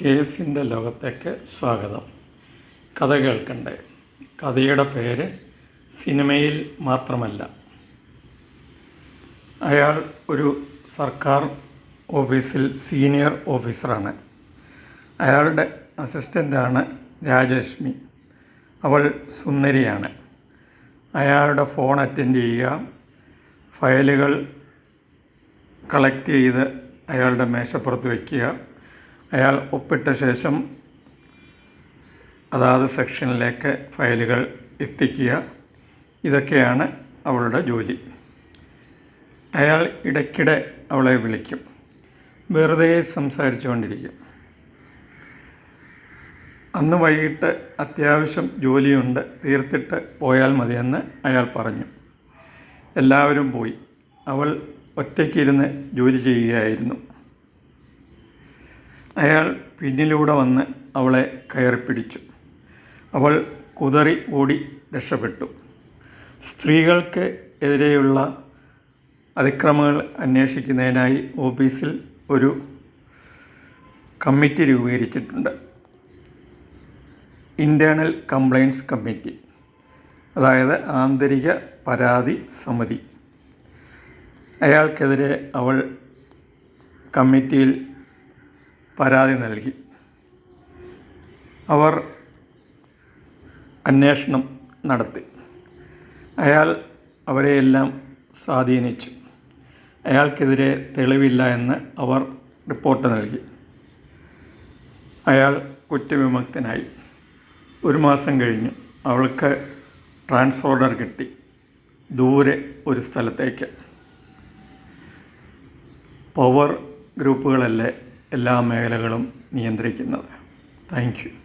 കേസിന്റെ ലോകത്തേക്ക് സ്വാഗതം. കഥ കേൾക്കണ്ടേ? കഥയുടെ പേര് സിനിമയിൽ മാത്രമല്ല. അയാൾ ഒരു സർക്കാർ ഓഫീസിൽ സീനിയർ ഓഫീസറാണ്. അയാളുടെ അസിസ്റ്റന്റാണ് രാജലക്ഷ്മി. അവൾ സുന്ദരിയാണ്. അയാളുടെ ഫോൺ അറ്റൻഡ് ചെയ്യുക ഫയലുകൾ കളക്ട് ചെയ്ത് അയാളുടെ മേശപ്പുറത്ത് വയ്ക്കുക അയാൾ ഒപ്പിട്ട ശേഷം അതാത് സെക്ഷനിലേക്ക് ഫയലുകൾ എത്തിക്കുക. ഇതൊക്കെയാണ് അവളുടെ ജോലി. അയാൾ ഇടയ്ക്കിടെ അവളെ വിളിക്കും. വെറുതെ സംസാരിച്ചുകൊണ്ടിരിക്കും. അന്ന് വൈകിട്ട് അത്യാവശ്യം ജോലിയുണ്ട്. തീർത്തിട്ട് പോയാൽ മതിയെന്ന് അയാൾ പറഞ്ഞു. എല്ലാവരും പോയി. അവൾ ഒറ്റയ്ക്കിരുന്ന് ജോലി ചെയ്യുകയായിരുന്നു. അയാൾ പിന്നിലൂടെ വന്ന് അവളെ കയറി പിടിച്ചു അവൾ കുതറി ഓടി രക്ഷപ്പെട്ടു. സ്ത്രീകൾക്ക് എതിരെയുള്ള അതിക്രമങ്ങൾ അന്വേഷിക്കുന്നതിനായി ഓഫീസിൽ ഒരു കമ്മിറ്റി രൂപീകരിച്ചിട്ടുണ്ട്. ഇന്റേർണൽ കംപ്ലയിൻസ് കമ്മിറ്റി അതായത് ആന്തരിക പരാതി സമിതി. അയാൾക്കെതിരെ അവൾ കമ്മിറ്റിയിൽ പരാതി നൽകി. അവർ അന്വേഷണം നടത്തി. അയാൾ അവരെയെല്ലാം സ്വാധീനിച്ചു. അയാൾക്കെതിരെ തെളിവില്ല എന്ന് അവർ റിപ്പോർട്ട് നൽകി. അയാൾ കുറ്റവിമുക്തനായി. ഒരു മാസം കഴിഞ്ഞു. അവൾക്ക് ട്രാൻസ്ഫർ ഓർഡർ കിട്ടി. ദൂരെ ഒരു സ്ഥലത്തേക്ക്. പവർ ഗ്രൂപ്പുകളല്ലേ? എല്ലാ മേഖലകളും നിയന്ത്രിക്കുന്നത്. താങ്ക്